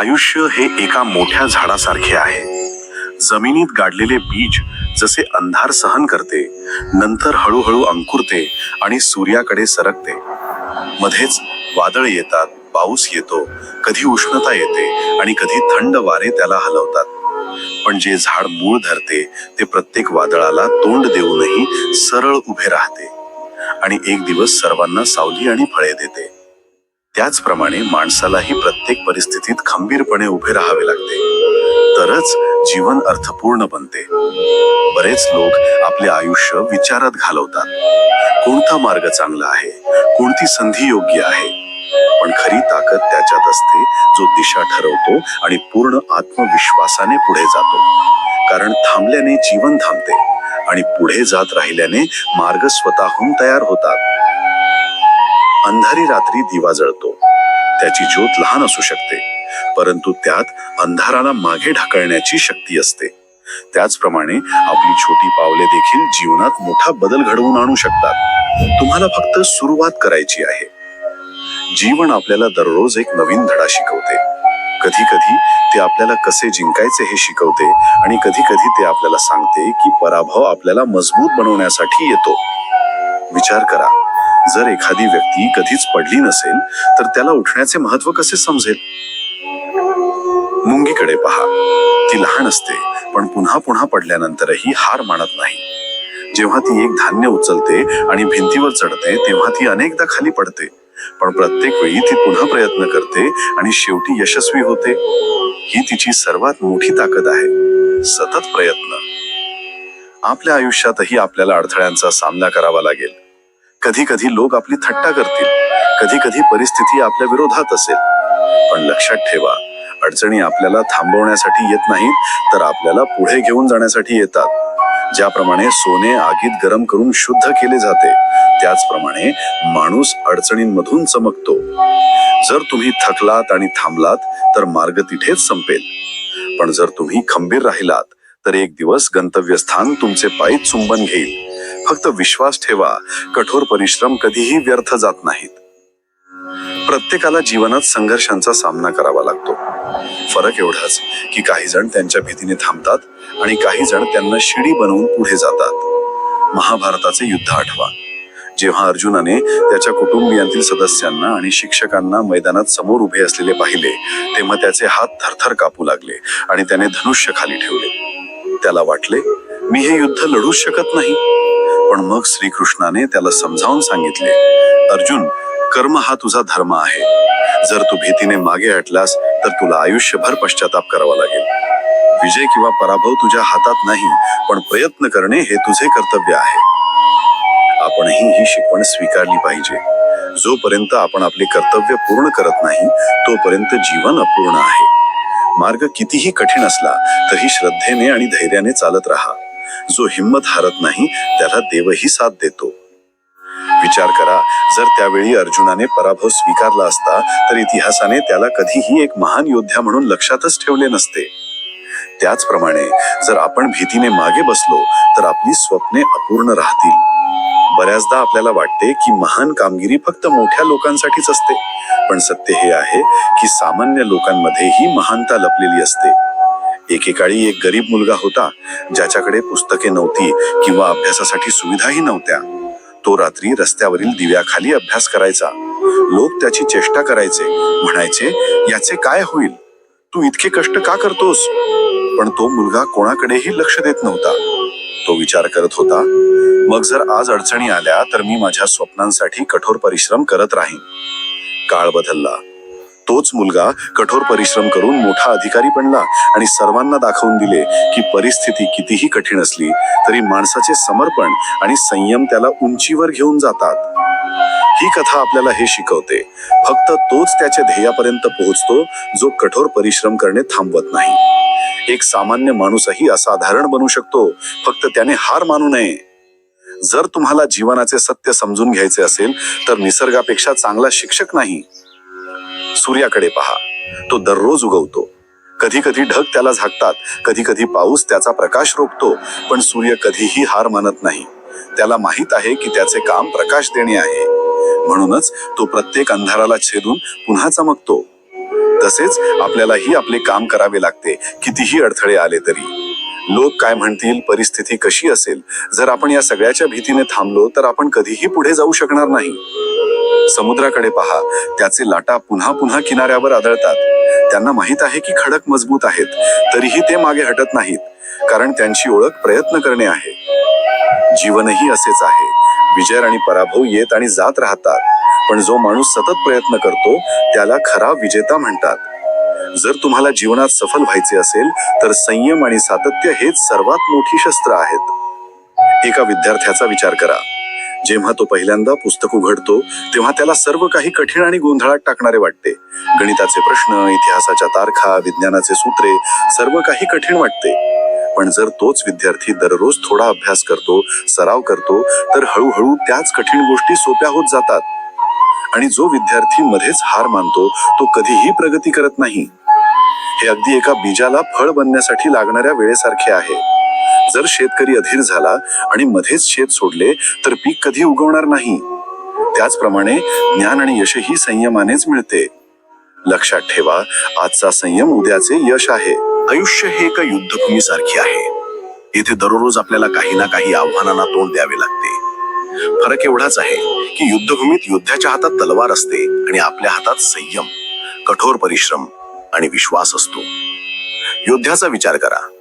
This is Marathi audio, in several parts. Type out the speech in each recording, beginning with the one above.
आयुष्य हे एका मोठ्या झाडासारखे आहे. जमिनीत गाडलेले बीज जसे अंधार सहन करते नंतर हळूहळू अंकुरते आणि सूर्याकडे सरकते. मध्येच वादळ येतात पाऊस येतो कधी उष्णता येते आणि कधी थंड वारे त्याला हलवतात. पण जे झाड मूळ धरते ते प्रत्येक वादळाला तोंड देऊनही सरळ उभे राहते आणि एक दिवस सर्वांना सावली आणि फळे देते. त्याचप्रमाणे माणसालाही प्रत्येक परिस्थितीत खंबीरपणे उभे राहावे लागते. तरच जीवन अर्थपूर्ण बनते. बरेच लोक आपले आयुष्य विचारात घालवतात. कोणता मार्ग चांगला आहे? कोणती संधी योग्य आहे? पण खरी ताकद त्याच्यात असते जो दिशा ठरवतो आणि पूर्ण आत्मविश्वासाने पुढे जातो. कारण थांबल्याने जीवन थांबते आणि पुढे जात राहिल्याने मार्ग स्वतःहून तयार होतात. अंधारी रात्री दिवा जळतो. त्याची ज्योत लहान असू शकते परंतु त्यात अंधाराला मागे ढकलण्याची शक्ती असते. त्याचप्रमाणे आपली छोटी पावले देखील जीवनात मोठा बदल घडवून आणू शकतात. तुम्हाला फक्त सुरुवात करायची आहे. जीवन आपल्याला दररोज एक नवीन धडा शिकवते. कधी कधी ते आपल्याला कसे जिंकायचे हे शिकवते आणि कधी कधी ते आपल्याला सांगते की पराभव आपल्याला मजबूत बनवण्यासाठी येतो. विचार करा. जर एखादी व्यक्ती कधीच पडली नसेल तर त्याला उठण्याचे महत्त्व कसे समजेल? मुंगीकडे पहा. ती लहान असते पण पुन्हा पुन्हा पडल्यानंतरही हार मानत नाही. जेव्हा ती एक धान्य उचलते आणि भिंतीवर चढते तेव्हा ती अनेकदा खाली पडते. पण प्रत्येक वेळी ती पुन्हा प्रयत्न करते आणि शेवटी यशस्वी होते. ही तिची सर्वात मोठी ताकद आहे सतत प्रयत्न. आपल्या आयुष्यातही आपल्याला अडथळ्यांचा सामना करावा लागेल. कधी कधी लोक आपली थट्टा करतील. कधी कधी परिस्थिती आपल्या विरोधात असेल. पण लक्षात ठेवा अडचणी आपल्याला थांबवण्यासाठी येत नाहीत तर आपल्याला पुढे घेऊन जाण्यासाठी येतात. ज्याप्रमाणे सोने आगीत गरम करून शुद्ध केले जाते त्याचप्रमाणे माणूस अडचणींमधून चमकतो. जर तुम्ही थकलात आणि थांबलात तर मार्ग तिथेच संपेल. पण जर तुम्ही खंबीर राहिलात तर एक दिवस गंतव्यस्थान तुमचे पायी चुंबन घेईल. फक्त विश्वास ठेवा. कठोर परिश्रम कधीही व्यर्थ जात नाहीत. प्रत्येकाला जीवनात संघर्षांचा सामना करावा लागतो. फरक एवढाच की काही जण त्यांच्या भीतीने थांबतात आणि काही जण त्यांना शिडी बनवून पुढे जातात. महाभारताचे युद्ध आठवा. जेव्हा अर्जुनाने त्याच्या कुटुंबियांतील सदस्यांना आणि शिक्षकांना मैदानात समोर उभे असलेले पाहिले तेव्हा त्याचे हात थरथर कापू लागले आणि त्याने धनुष्य खाली ठेवले. त्याला वाटले मी हे युद्ध लढूच शकत नाही. पण मग श्रीकृष्णाने त्याला समजावून सांगितले अर्जुन कर्म हा तुझा धर्म आहे. जर तू भीतीने मागे हटलास तर तुला आयुष्यभर पश्चाताप करावा लागेल. विजय किंवा पराभव तुझ्या हातात नाही पण प्रयत्न करणे हे तुझे कर्तव्य आहे. आपणही ही शिकवण स्वीकारली पाहिजे. जोपर्यंत आपण आपले कर्तव्य पूर्ण करत नाही तोपर्यंत जीवन अपूर्ण आहे. मार्ग कितीही कठीण असला तरी श्रद्धेने आणि धैर्याने चालत राहा. जो हिंमत हारत नाही त्याला देवही साथ देतो. विचार करा जर त्यावेळी अर्जुनाने पराभव स्वीकारला असता तर इतिहासाने त्याला कधीही एक महान योद्धा म्हणून लक्षातच ठेवले नसते. त्याचप्रमाणे जर आपण भीतीने मागे बसलो तर आपली स्वप्ने अपूर्ण राहतील. बऱ्याचदा आपल्याला वाटते की महान कामगिरी फक्त मोठ्या लोकांसाठीच असते पण सत्य हे आहे की सामान्य लोकांमध्येही महानता लपलेली असते. एकेकाळी एक गरीब मुलगा होता ज्याच्याकडे पुस्तके नव्हती किंवा अभ्यासासाठी सुविधाही नव्हत्या. तो रात्री रस्त्यावरील दिव्याखाली अभ्यास करायचा. लोक त्याची चेष्टा करायचे म्हणायचे याचे काय होईल? तू इतके कष्ट का करतोस? पण तो मुलगा कोणाकडेही लक्ष देत नव्हता. तो विचार करत होता मग जर आज अडचणी आल्या तर मी माझ्या स्वप्नांसाठी कठोर परिश्रम करत राहीन. काळ बदलला. तोच मुलगा कठोर परिश्रम करून मोठा अधिकारी बनला आणि सर्वांना दाखवून दिले की परिस्थिती कितीही कठीण असली तरी माणसाचे समर्पण आणि संयम त्याला उंचीवर घेऊन जातात. ही कथा आपल्याला हे शिकवते. फक्त तोच त्याच्या ध्येयापर्यंत पोहोचतो जो कठोर परिश्रम करणे थांबवत नाही. एक सामान्य माणूसही असाधारण बनू शकतो. फक्त त्याने हार मानू नये. जर तुम्हाला जीवनाचे सत्य समजून घ्यायचे असेल तर निसर्गापेक्षा चांगला शिक्षक नाही. सूर्याकडे पहा. तो दररोज उगवतो. कधी कधी ढग त्याला झाकतात कधी कधी पाऊस त्याचा प्रकाश रोखतो पण सूर्य कधीही हार मानत नाही. त्याला माहीत आहे की त्याचे काम प्रकाश देणे आहे. म्हणूनच तो प्रत्येक अंधाराला छेदून पुन्हा चमकतो. तसेच आपल्यालाही आपले काम करावे लागते कितीही अडथळे आले तरी. लोक काय म्हणतील परिस्थिती कशी असेल? जर आपण या सगळ्याच्या भीतीने थांबलो तर आपण कधीही पुढे जाऊ शकणार नाही. समुद्राकडे पहा. त्याचे लाटा पुन्हा पुन्हा किनाऱ्यावर आदळतात. त्यांना माहीत आहे की खडक मजबूत आहेत तरीही ते मागे हटत नाहीत कारण त्यांची ओळख प्रयत्न करणे आहे. जीवनही असेच आहे. विजय आणि पराभव येत आणि जात राहतात पण जो माणूस सतत प्रयत्न करतो त्याला खरा विजेता म्हणतात. जर तुम्हाला जीवनात सफल व्हायचे असेल तर संयम आणि सातत्य हेच सर्वात मोठी शस्त्र आहेत. एका विद्यार्थ्याचा विचार करा. जेव्हा तो पहिल्यांदा पुस्तक उघडतो तेव्हा त्याला सर्व काही कठीण आणि गोंधळात टाकणारे वाटते. गणिताचे प्रश्न इतिहासाच्या तारखा विज्ञानाचे सूत्रे सर्व काही कठीण वाटते. पण जर तोच विद्यार्थी दररोज थोडा अभ्यास करतो सराव करतो तर हळूहळू त्याच कठीण गोष्टी सोप्या होत जातात. आणि जो विद्यार्थी मध्येच हार मानतो तो कधीही प्रगती करत नाही. हे अगदी एका बीजाला फळ बनण्यासाठी लागणाऱ्या वेळेसारखे आहे. जर शेतकरी अधीर झाला आणि मध्येच शेत सोडले तर पीक कधी उगवणार नाही. त्याचप्रमाणे ज्ञान आणि यशही संयमानेच मिळते. लक्षात ठेवा आजचा संयम उद्याचे यश आहे. आयुष्य हे एका युद्धभूमी सारखे आहे. येथे दररोज आपल्याला काही ना काही आव्हानांना तोंड द्यावे लागते. फरक एवढाच आहे की युद्धभूमीत युद्धाच्या हातात तलवार असते आणि आपल्या हातात संयम कठोर परिश्रम आणि विश्वास असतो. योद्ध्याचा विचार करा.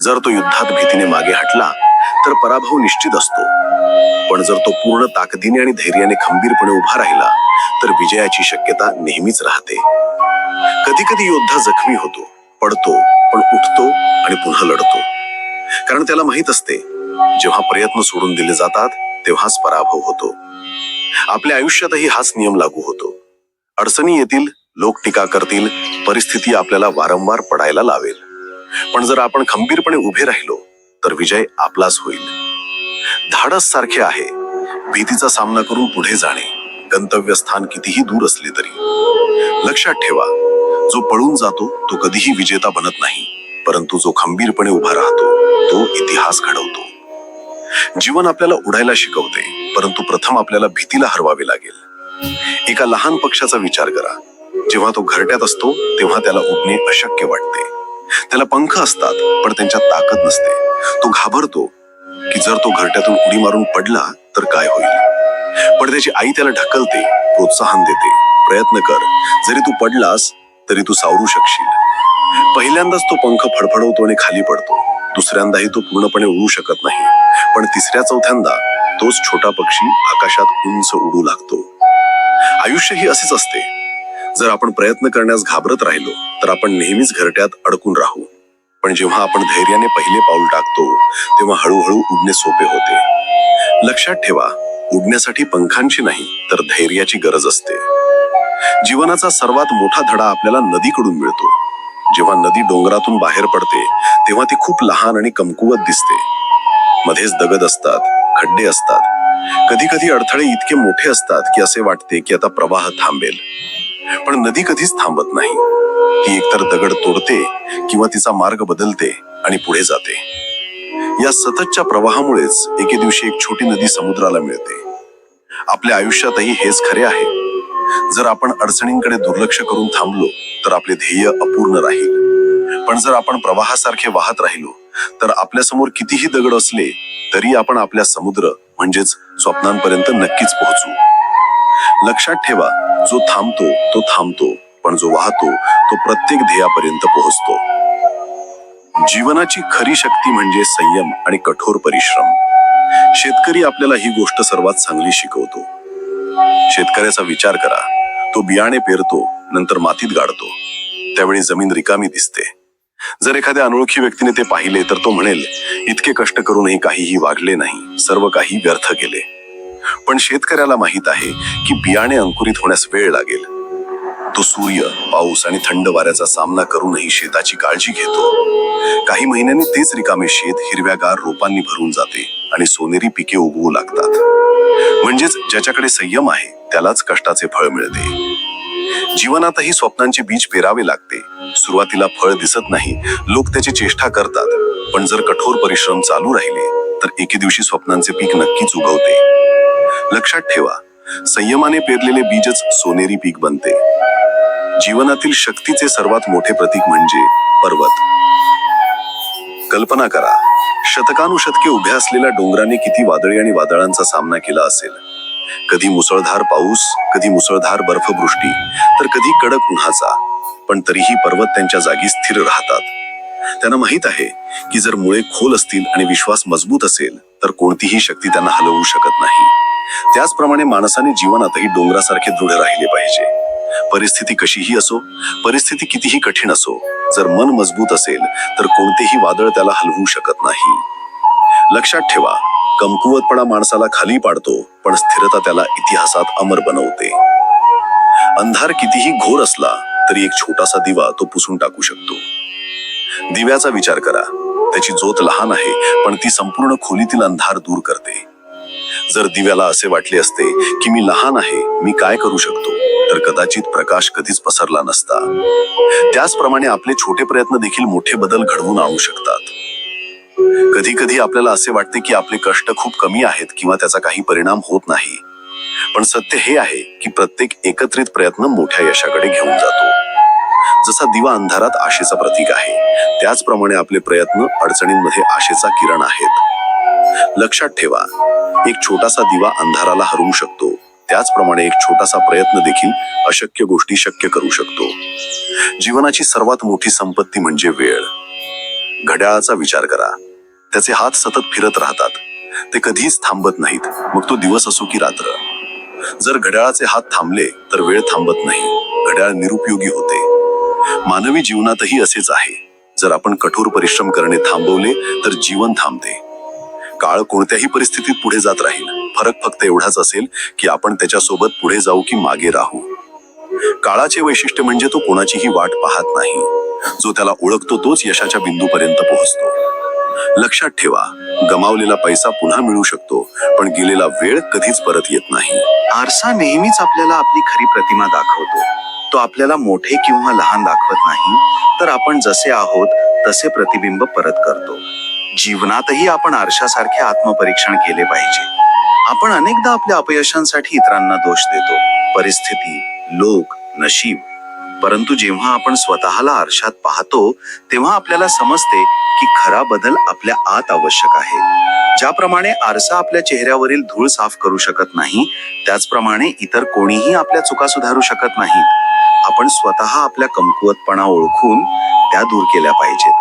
जर तो युद्धात भीतीने मागे हटला तर पराभव निश्चित असतो. पण जर तो पूर्ण ताकदीने आणि धैर्याने खंबीरपणे उभा राहिला तर विजयाची शक्यता नेहमीच राहते. कधी कधी योद्धा जखमी होतो पडतो पण उठतो आणि पुन्हा लढतो. कारण त्याला माहीत असते जेव्हा प्रयत्न सोडून दिले जातात तेव्हाच पराभव होतो. आपल्या आयुष्यातही हाच नियम लागू होतो. अडचणी येतील लोक टीका करतील परिस्थिती आपल्याला वारंवार पडायला लावेल. पण जर आपण खंबीरपणे उभे राहिलो तर विजय आपलाच होईल. धाडस सारखे आहे. भीतीचा सामना करून पुढे जाणे गंतव्य स्थान कितीही दूर असले तरी. लक्षात ठेवा जो पळून जातो तो कधीही विजेता बनत नाही परंतु जो खंबीरपणे उभा राहतो तो इतिहास घडवतो. जीवन आपल्याला उडायला शिकवते परंतु प्रथम आपल्याला भीतीला हरवावे लागेल. एका लहान पक्षाचा विचार करा. जेव्हा तो घरट्यात असतो तेव्हा त्याला उडणे अशक्य वाटते. त्याला पंख असतात पण त्यांच्यात ताकद नसते. तो घाबरतो की जर तो घरट्यातून उडी मारून पडला तर काय होईल? पण त्याची आई त्याला ढकलते प्रोत्साहन देते. प्रयत्न कर जरी तू पडलास तरी तू सावरू शकशील. पहिल्यांदाच तो पंख फडफडवतो आणि खाली पडतो. दुसऱ्यांदाही तो पूर्णपणे उडू शकत नाही. पण तिसऱ्या चौथ्यांदा तोच छोटा पक्षी आकाशात उंच उडू लागतो. आयुष्य ही असेच असते. जर आपण प्रयत्न करण्यास घाबरत राहिलो तर आपण नेहमीच घरट्यात अडकून राहू. पण जेव्हा आपण धैर्याने पहिले पाऊल टाकतो तेव्हा हळूहळू उडणे सोपे होते. लक्षात ठेवा उडण्यासाठी पंखांची नाही तर धैर्याची गरज असते. जीवनाचा सर्वात मोठा धडा आपल्याला नदीकडून मिळतो. जेव्हा नदी डोंगरातून बाहेर पडते तेव्हा ती खूप लहान आणि कमकुवत दिसते. मध्येच दगद असतात खड्डे असतात. कधी कधी अडथळे इतके मोठे असतात की असे वाटते की आता प्रवाह थांबेल. पण नदी कधीच थांबत नाही. ती एकतर दगड तोडते किंवा तिचा मार्ग बदलते आणि पुढे जाते. या सततच्या प्रवाहामुळेच एके दिवशी एक छोटी नदी समुद्राला मिळते. आपल्या आयुष्यातही हेच खरे आहे. जर आपण अडचणींकडे दुर्लक्ष करून थांबलो तर आपले ध्येय अपूर्ण राहील. पण जर आपण प्रवाहासारखे वाहत राहिलो तर आपल्यासमोर कितीही दगड असले तरी आपण आपल्या समुद्र म्हणजेच स्वप्नांपर्यंत नक्कीच पोहोचू. लक्षात ठेवा जो थांबतो तो थांबतो पण जो वाहतो तो प्रत्येक ध्येयापर्यंत पोहोचतो. जीवनाची खरी शक्ती म्हणजे संयम आणि कठोर परिश्रम. शेतकरी आपल्याला ही गोष्ट सर्वात चांगली शिकवतो. शेतकऱ्याचा विचार करा. तो बियाणे पेरतो नंतर मातीत गाडतो. त्यावेळी जमीन रिकामी दिसते. जर एखाद्या अनोळखी व्यक्तीने ते पाहिले तर तो म्हणेल इतके कष्ट करूनही काहीही वागले नाही. सर्व काही व्यर्थ गेले. पण शेतकऱ्याला माहीत आहे की बियाणे अंकुरित होण्यास वेळ लागेल. तो सूर्य पाऊस आणि थंड वाऱ्याचा सामना करूनही शेताची काळजी घेतो. काही महिन्यांनी तेच रिकामे शेत हिरव्यागार रोपांनी भरून जाते आणि सोनेरी पिके उगवू लागतात. म्हणजेच ज्याच्याकडे संयम आहे त्यालाच कष्टाचे फळ मिळते. जीवनातही स्वप्नांचे बीज पेरावे लागते. सुरुवातीला फळ दिसत नाही लोक त्याची चेष्टा करतात. पण जर कठोर परिश्रम चालू राहिले तर एके दिवशी स्वप्नांचे पीक नक्कीच उगवते. लक्षात ठेवा संयमाने पेरलेले बीजच सोनेरी पीक बनते. जीवनातील शक्तीचे सर्वात मोठे प्रतीक म्हणजे पर्वत. कल्पना करा शतकानुशतके उभ्या असलेल्या डोंगराने किती वादळी आणि वादळांचा सामना केला असेल. कधी मुसळधार पाऊस कधी मुसळधार बर्फवृष्टी तर कधी कडक उन्हाचा. पण तरीही पर्वत त्यांच्या जागी स्थिर राहतात. त्यांना माहीत आहे की जर मुळे खोल असतील आणि विश्वास मजबूत असेल तर कोणतीही शक्ती त्यांना हलवू शकत नाही. त्याचप्रमाणे माणसाने जीवनातही डोंगरासारखे दृढ राहिले पाहिजे. परिस्थिती कशीही असो परिस्थिती कितीही कठीण असो जर मन मजबूत असेल तर कोणतेही वादळ त्याला हलवू शकत नाही. लक्षात ठेवा कमकुवतपणा माणसाला खाली पाडतो पण स्थिरता त्याला इतिहासात अमर बनवते. अंधार कितीही घोर असला तरी एक छोटासा दिवा तो पुसून टाकू शकतो. दिव्याचा विचार करा. त्याची ज्योत लहान आहे पण ती संपूर्ण खोलीतील अंधार दूर करते. जर दिव्याला असे वाटले असते की मी लहान आहे मी काय करू शकतो? तर कदाचित प्रकाश कधीच पसरला नसता. त्याचप्रमाणे आपले छोटे प्रयत्न देखील मोठे बदल घडवून आणू शकतात. कधी कधी आपल्याला असे वाटते की आपले कष्ट खूप कमी आहेत किंवा त्याचा काही परिणाम होत नाही. पण सत्य हे आहे की प्रत्येक एकत्रित प्रयत्न मोठ्या यशाकडे घेऊन जातो. जसा दिवा अंधारात आशेचा प्रतीक आहे त्याचप्रमाणे आपले प्रयत्न अडचणींमध्ये आशेचा किरण आहेत. लक्षात ठेवा एक छोटासा दिवा अंधाराला हरवू शकतो त्याचप्रमाणे एक छोटासा प्रयत्न देखील अशक्य गोष्टी शक्य करू शकतो. जीवनाची सर्वात मोठी संपत्ती म्हणजे वेळ. घड्याळाचा विचार करा. त्याचे हात सतत फिरत राहतात. ते कधीच थांबत नाहीत. मग तो दिवस असो की रात्र. जर घड्याळाचे हात थांबले तर वेळ थांबत नाही. घड्याळ निरुपयोगी होते. मानवी जीवनातही असेच आहे. जर आपण कठोर परिश्रम करणे थांबवले तर जीवन थांबते. काळ कोणत्याही परिस्थितीत पुढे जात राहील. फरक फक्त एवढाच असेल की आपण त्याच्यासोबत पुढे जाऊ की मागे राहू. काळाचे वैशिष्ट्य म्हणजे तो कोणाचीही वाट पाहत नाही. जो त्याला ओळखतो तोच यशाच्या बिंदूपर्यंत पोहोचतो. लक्षात ठेवा गमावलेला पैसा पुन्हा मिळू शकतो पण गेलेला वेळ कधीच परत येत नाही. आरसा नेहमीच आपल्याला आपली खरी प्रतिमा दाखवतो. तो आपल्याला मोठे किंवा लहान दाखवत नाही तर आपण जसे आहोत तसे प्रतिबिंब परत करतो. जीवनातही आपण आरशासारखे आत्मपरीक्षण केले पाहिजे. आपण अनेकदा आपल्या अपयशांसाठी इतरांना दोष देतो. परिस्थिती लोक नशीब. परंतु जेव्हा आपण स्वतःला आरशात पाहतो तेव्हा आपल्याला समजते की खरा बदल आपल्या आत आवश्यक आहे. ज्याप्रमाणे आरसा आपल्या चेहऱ्यावरील धूळ साफ करू शकत नाही त्याचप्रमाणे इतर कोणीही आपल्या चुका सुधारू शकत नाहीत. आपण स्वतः आपल्या कमकुवतपणा ओळखून त्या दूर केल्या पाहिजेत.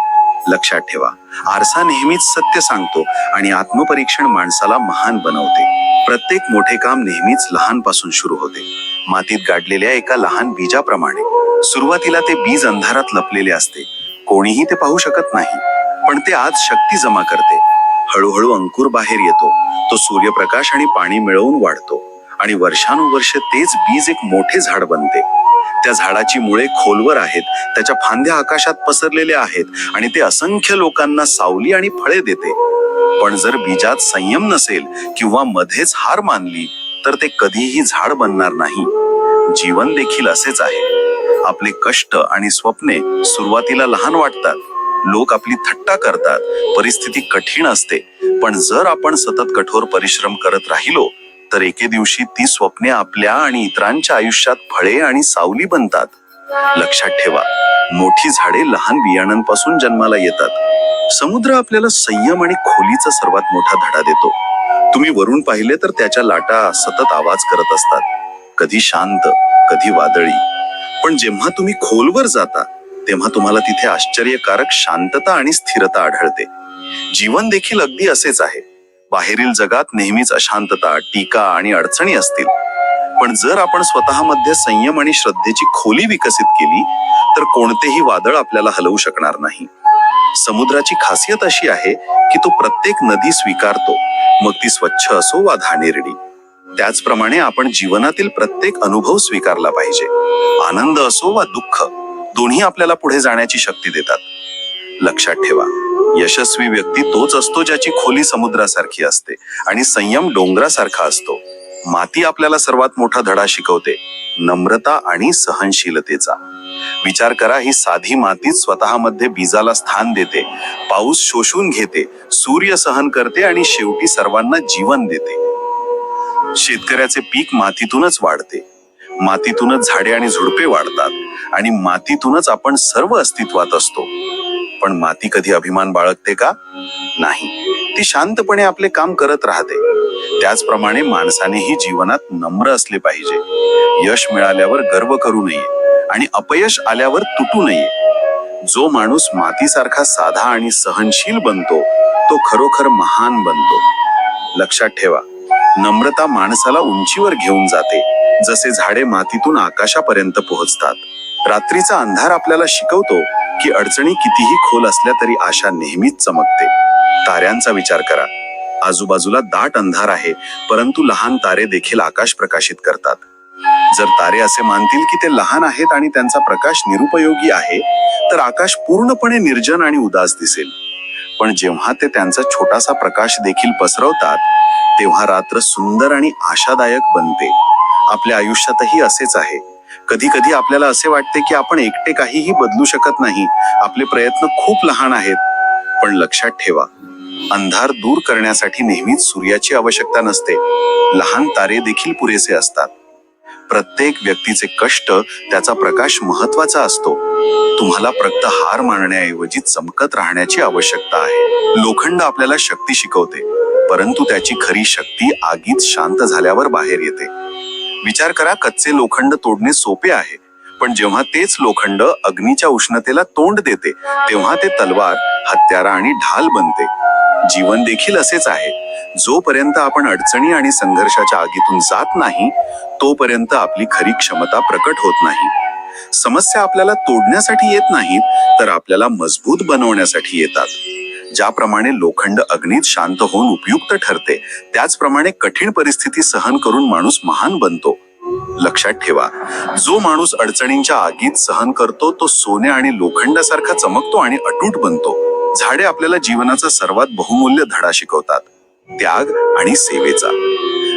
लक्षात ठेवा आरसा नेहमीच सत्य सांगतो आणि आत्मपरीक्षण माणसाला महान बनवते. प्रत्येक मोठे काम नेहमीच लहानपासून सुरू होते. मातीत गाडलेल्या एका लहान बीजाप्रमाणे. सुरुवातीला ते बीज अंधारात लपलेले असते. कोणीही ते पाहू शकत नाही पण ते आज शक्ती जमा करते. हळूहळू अंकुर बाहेर येतो. तो सूर्यप्रकाश आणि पाणी मिळवून वाढतो आणि वर्षानुवर्ष तेच बीज एक मोठे झाड बनते. त्या झाडाची मुळे खोलवर आहेत. त्याच्या फांद्या आकाशात पसरलेल्या आहेत आणि ते असंख्य लोकांना सावली आणि फळे देते. पण जर बीजात संयम नसेल किंवा मध्येच हार मानली तर ते कधीही झाड बनणार नाही. जीवन देखील असेच आहे. आपले कष्ट आणि स्वप्ने सुरुवातीला लहान वाटतात. लोक आपली थट्टा करतात. परिस्थिती कठीण असते. पण जर आपण सतत कठोर परिश्रम करत राहिलो तर एके दिवशी ती स्वप्ने आपल्या आणि इतरांच्या आयुष्यात फळे आणि सावली बनतात. लक्षात ठेवा मोठी झाडे लहान बियाणांपासून जन्माला येतात. समुद्र आपल्याला संयम आणि खोलीचा सर्वात मोठा धडा देतो. तुम्ही वरून पाहिले तर त्याच्या लाटा सतत आवाज करत असतात. कधी शांत कधी वादळी. पण जेव्हा तुम्ही खोलवर जाता तेव्हा तुम्हाला तिथे आश्चर्यकारक शांतता आणि स्थिरता आढळते. जीवन देखील अगदी असेच आहे. बाहेरील जगात नेहमीच अशांतता टीका आणि अडचणी असतील. पण जर आपण स्वतःमध्ये संयम आणि श्रद्धेची खोली विकसित केली तर कोणतेही वादळ आपल्याला हलवू शकणार नाही. समुद्राची खासियत अशी आहे की तो प्रत्येक नदी स्वीकारतो मग ती स्वच्छ असो वा धानेरडी त्याचप्रमाणे आपण जीवनातील प्रत्येक अनुभव स्वीकारला पाहिजे. आनंद असो वा दुःख दोन्ही आपल्याला पुढे जाण्याची शक्ती देतात. लक्षात ठेवा. यशस्वी व्यक्ती तोच असतो ज्याची खोली समुद्रासारखी असते आणि संयम डोंगरासारखा असतो. माती आपल्याला सर्वात मोठा धडा शिकवते नम्रता आणि सहनशीलतेचा. विचार करा ही साधी मातीच स्वतःमध्ये बीजाला स्थान देते पाऊस शोषून घेते सूर्य सहन करते आणि शेवटी सर्वांना जीवन देते. शेतकऱ्याचे पीक मातीतूनच वाढते. मातीतूनच झाडे आणि झुडपे वाढतात आणि मातीतूनच आपण सर्व अस्तित्वात असतो. पण माती कधी अभिमान बाळगते का? नाही. ती शांतपणे आपले काम करत राहते. त्याचप्रमाणे माणसानेही जीवनात नम्र असले पाहिजे. यश मिळाल्यावर गर्व करू नये आणि अपयश आल्यावर तुटू नये. जो माणूस मातीसारखा साधा आणि सहनशील बनतो तो खरोखर महान बनतो. लक्षात ठेवा नम्रता माणसाला उंचीवर घेऊन जाते जसे झाडे मातीतून आकाशापर्यंत पोहोचतात. रात्रीचा अंधार आपल्याला शिकवतो की अडचणी कितीही खोल असल्या तरी आशा नेहमीच चमकते. ताऱ्यांचा विचार करा. आजूबाजूला दाट अंधार आहे परंतु लहान तारे देखील आकाश प्रकाशित करतात. जर तारे असे मानतील की ते लहान आहेत आणि त्यांचा प्रकाश निरुपयोगी आहे तर आकाश पूर्णपणे निर्जन आणि उदास दिसेल. पण जेव्हा ते त्यांचा छोटासा प्रकाश देखील पसरवतात तेव्हा रात्र सुंदर आणि आशादायक बनते. आपल्या आयुष्यातही असेच आहे. कधी कधी आपल्याला असे वाटते की आपण एकटे काहीही बदलू शकत नाही. आपले प्रयत्न खूप लहान आहेत. पण लक्षात ठेवा अंधार दूर करण्यासाठी नेहमीच सूर्याची आवश्यकता नसते. लहान तारे देखील पुरेसे असतात. प्रत्येक व्यक्तीचे कष्ट त्याचा प्रकाश महत्त्वाचा असतो. तुम्हाला फक्त हार मानण्याऐवजी चमकत राहण्याची आवश्यकता आहे. लोखंड आपल्याला शक्ती शिकवते परंतु त्याची खरी शक्ती आगीत शांत झाल्यावर बाहेर येते. विचार करा कच्चे लोखंड तोडणे सोपे आहे. पण जेव्हा तेच लोखंड अग्नीच्या उष्णतेला तोंड देते तेव्हा ते तलवार हत्यारा आणि ढाल बनते. जीवन देखील असेच आहे. जोपर्यंत आपण अडचणी आणि संघर्षाच्या आगीतून जात नाही तोपर्यंत आपली खरी क्षमता प्रकट होत नाही. समस्या आपल्याला तोडण्यासाठी येत नाहीत तर आपल्याला मजबूत बनवण्यासाठी येतात. ज्याप्रमाणे लोखंड अग्नीत शांत होऊन उपयुक्त ठरते त्याचप्रमाणे कठीण परिस्थिती सहन करून माणूस महान बनतो. लक्षात ठेवा जो माणूस अडचणींच्या आगीत सहन करतो तो सोने आणि लोखंडासारखा चमकतो आणि अटूट बनतो. झाडे आपल्याला जीवनाचा सर्वात बहुमूल्य धडा शिकवतात त्याग आणि सेवेचा.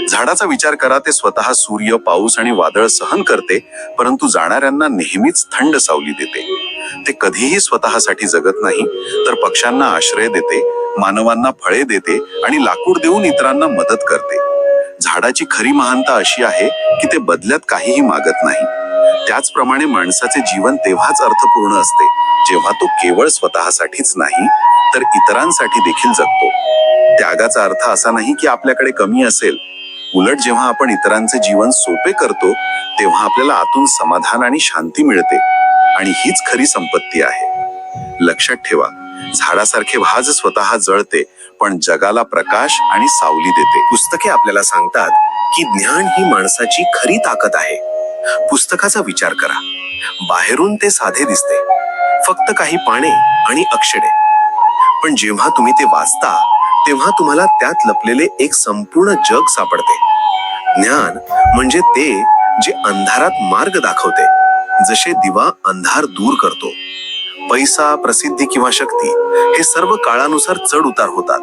झाडाचा विचार करा ते स्वतः सूर्य पाऊस आणि वादळ सहन करते परंतु जाणाऱ्यांना नेहमीच थंड सावली देते. ते कधीही स्वतःसाठी जगत नाही तर पक्ष्यांना आश्रय देते मानवांना फळे देते आणि लाकूड देऊन इतरांना मदत करते. झाडाची खरी महानता अशी आहे की ते बदल्यात काहीही मागत नाही. त्याचप्रमाणे माणसाचे जीवन तेव्हाच अर्थपूर्ण असते जेव्हा तो केवळ स्वतःसाठीच नाही तर इतरांसाठी देखील जगतो. त्यागाचा अर्थ असा नाही की आपल्याकडे कमी असेल. उलट जेव्हा आपण इतरांचे जीवन सोपे करतो तेव्हा आपल्याला आतून समाधान आणि शांती मिळते. आणि हीच खरी संपत्ती आहे. लक्षात ठेवा झाडासारखे भाज स्वतः जळते पण जगाला प्रकाश आणि सावली देते. पुस्तके आपल्याला सांगतात की ज्ञान ही माणसाची खरी ताकद आहे. पुस्तकाचा विचार करा. बाहेरून ते साधे दिसते. फक्त काही पाने आणि अक्षरे. पण जेव्हा तुम्ही ते वाचता तेव्हा तुम्हाला त्यात लपलेले एक संपूर्ण जग सापडते. ज्ञान म्हणजे ते जे अंधारात मार्ग दाखवते. जसे दिवा अंधार दूर करतो. पैसा प्रसिद्धी किंवा शक्ती हे सर्व काळानुसार चढ उतार होतात.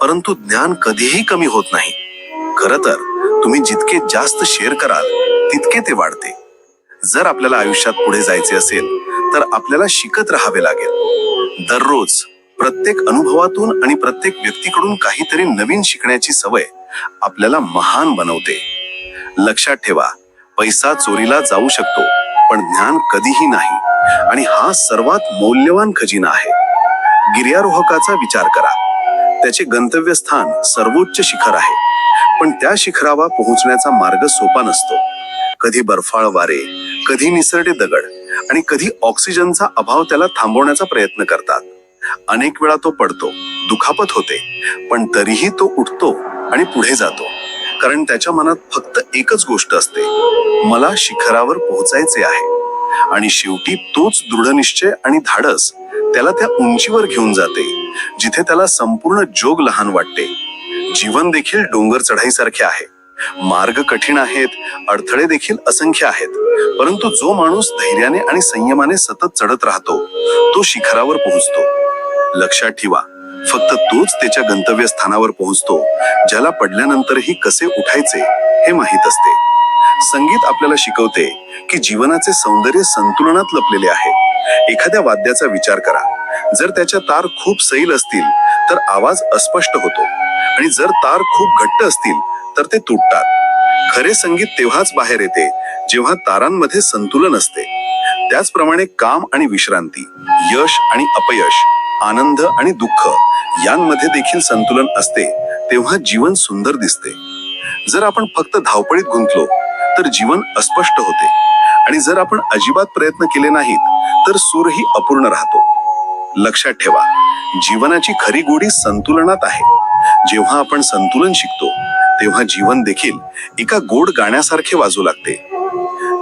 परंतु ज्ञान कधीही कमी होत नाही. खर तर तुम्ही जितके जास्त शेअर कराल तितके ते वाढते. जर आपल्याला आयुष्यात पुढे जायचे असेल तर आपल्याला शिकत राहावे लागेल. दररोज प्रत्येक अनुभवातून आणि प्रत्येक व्यक्तीकडून काहीतरी नवीन शिकण्याची सवय आपल्याला महान बनवते. लक्षात ठेवा पैसा चोरीला जाऊ शकतो. पण ज्ञान कधीही नाही. आणि हा सर्वात मौल्यवान खजिना आहे. गिर्यारोहकाचा विचार करा. त्याचे गंतव्यस्थान सर्वोच्च शिखर आहे. पण त्या शिखरावर पोहोचण्याचा मार्ग सोपा नसतो. कधी बर्फाळ वारे कधी निसरडे दगड आणि कधी ऑक्सिजनचा अभाव त्याला थांबवण्याचा प्रयत्न करतात. अनेक वेळा तो पडतो दुखापत होते पण तरीही तो उठतो आणि पुढे जातो. कारण त्याच्या मनात फक्त एकच गोष्ट असते. मला शिखरावर पोहोचायचे आहे. आणि शेवटी तोच दृढनिश्चय आणि धाडस त्याला त्या उंचीवर घेऊन जाते जिथे त्याला संपूर्ण जोग लहान वाटते. जीवन देखील डोंगर चढाईसारखे आहे. मार्ग कठीण आहेत अडथळे देखील असंख्य आहेत. परंतु जो माणूस धैर्याने आणि संयमाने सतत चढत राहतो तो शिखरावर पोहोचतो. लक्षात ठेवा फक्त तोच त्याच्या गंतव्य स्थानावर पोहोचतो ज्याला पडल्यानंतरही कसे उठायचे हे माहीत असते. संगीत आपल्याला शिकवते की जीवनाचे सौंदर्य संतुलनात लपलेले आहे. एखाद्या वाद्याचा विचार करा. जर त्याच्या तार खूप सैल असतील तर आवाज अस्पष्ट होतो. आणि जर तार खूप घट्ट असतील तर ते तुटतात. खरे संगीत तेव्हाच बाहेर येते जेव्हा तारांमध्ये संतुलन असते. त्याचप्रमाणे काम आणि विश्रांती यश आणि अपयश आनंद आणि दुःख यांमध्ये देखील संतुलन असते तेव्हा जीवन सुंदर दिसते. जर आपण फक्त धावपळीत गुंतलो तर जीवन अस्पष्ट होते. आणि जर आपण अजिबात प्रयत्न केले नाहीत तर सूरही अपूर्ण राहतो. लक्षात ठेवा जीवनाची खरी गोडी संतुलनात आहे. जेव्हा आपण संतुलन शिकतो तेव्हा जीवन देखील एका गोड गाण्यासारखे वाजू लागते.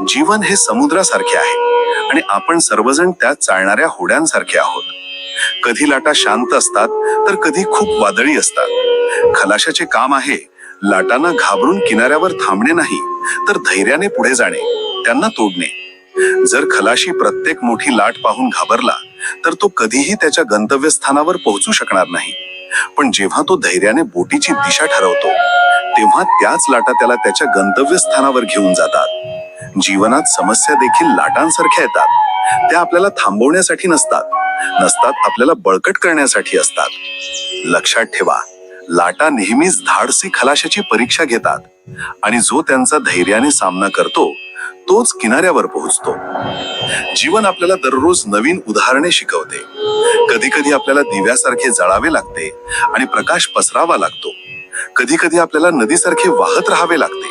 जीवन हे समुद्रासारखे आहे आणि आपण सर्वजण त्यात चालणाऱ्या होड्यांसारखे आहोत. कधी लाटा शांत असतात तर कधी खूप वादळी असतात. खलाशाचे काम आहे लाटांना घाबरून किनाऱ्यावर थांबणे नाही तर धैर्याने पुढे जाणे त्यांना तोडणे. जर खलाशी प्रत्येक मोठी लाट पाहून घाबरला तर तो कधीही त्याच्या गंतव्यस्थानावर पोहोचू शकणार नाही. पण जेव्हा तो धैर्याने बोटीची दिशा ठरवतो तेव्हा त्याच लाटा त्याला त्याच्या गंतव्यस्थानावर घेऊन जातात. जीवनात समस्या देखील लाटांसारख्या येतात. त्या आपल्याला थांबवण्यासाठी नसतात. नसतात आपल्याला बळकट करण्यासाठी असतात. लक्षात ठेवा लाटा नेहमीच धाडसी खलाशाची परीक्षा घेतात आणि जो त्यांचा धैर्याने सामना करतो तोच किनाऱ्यावर पोहोचतो. जीवन आपल्याला दररोज नवीन उदाहरणे शिकवते. कधी कधी आपल्याला दिव्यासारखे जळावे लागते आणि प्रकाश पसरावा लागतो. कधी कधी आपल्याला नदीसारखे वाहत राहावे लागते.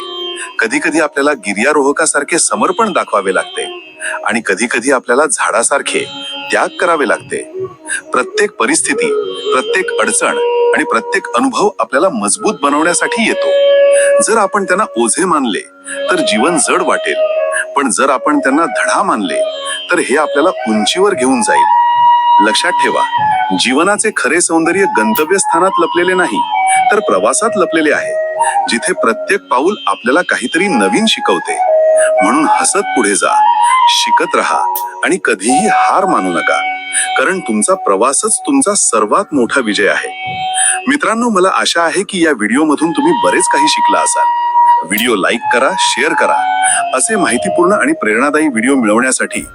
कधी कधी आपल्याला गिर्यारोहकासारखे समर्पण दाखवावे लागते. आणि कधी कधी आपल्याला झाडासारखे त्याग करावे लागते. प्रत्येक परिस्थिती प्रत्येक अडचण आणि प्रत्येक अनुभव आपल्याला मजबूत बनवण्यासाठी येतो. जर आपण त्यांना ओझे मानले तर जीवन जड वाटेल. पण जर आपण त्यांना धडा मानले तर हे आपल्याला उंचीवर घेऊन जाईल. लक्षात ठेवा जीवनाचे खरे सौंदर्य गंतव्य स्थानात लपलेले नाही तर प्रवासात लपलेले आहे जिथे प्रत्येक पाऊल आपल्याला काहीतरी नवीन शिकवते. म्हणून हसत पुढे जा. शिकत राहा आणि कधीही हार मानू नका. कारण तुमचा प्रवासच तुमचा सर्वात मोठा विजय आहे. मित्रांनो मला आशा आहे की या व्हिडिओमधून तुम्ही बरेच काही शिकला असाल. व्हिडिओ लाईक करा शेअर करा. असे माहितीपूर्ण आणि प्रेरणादायी व्हिडिओ मिळवण्यासाठी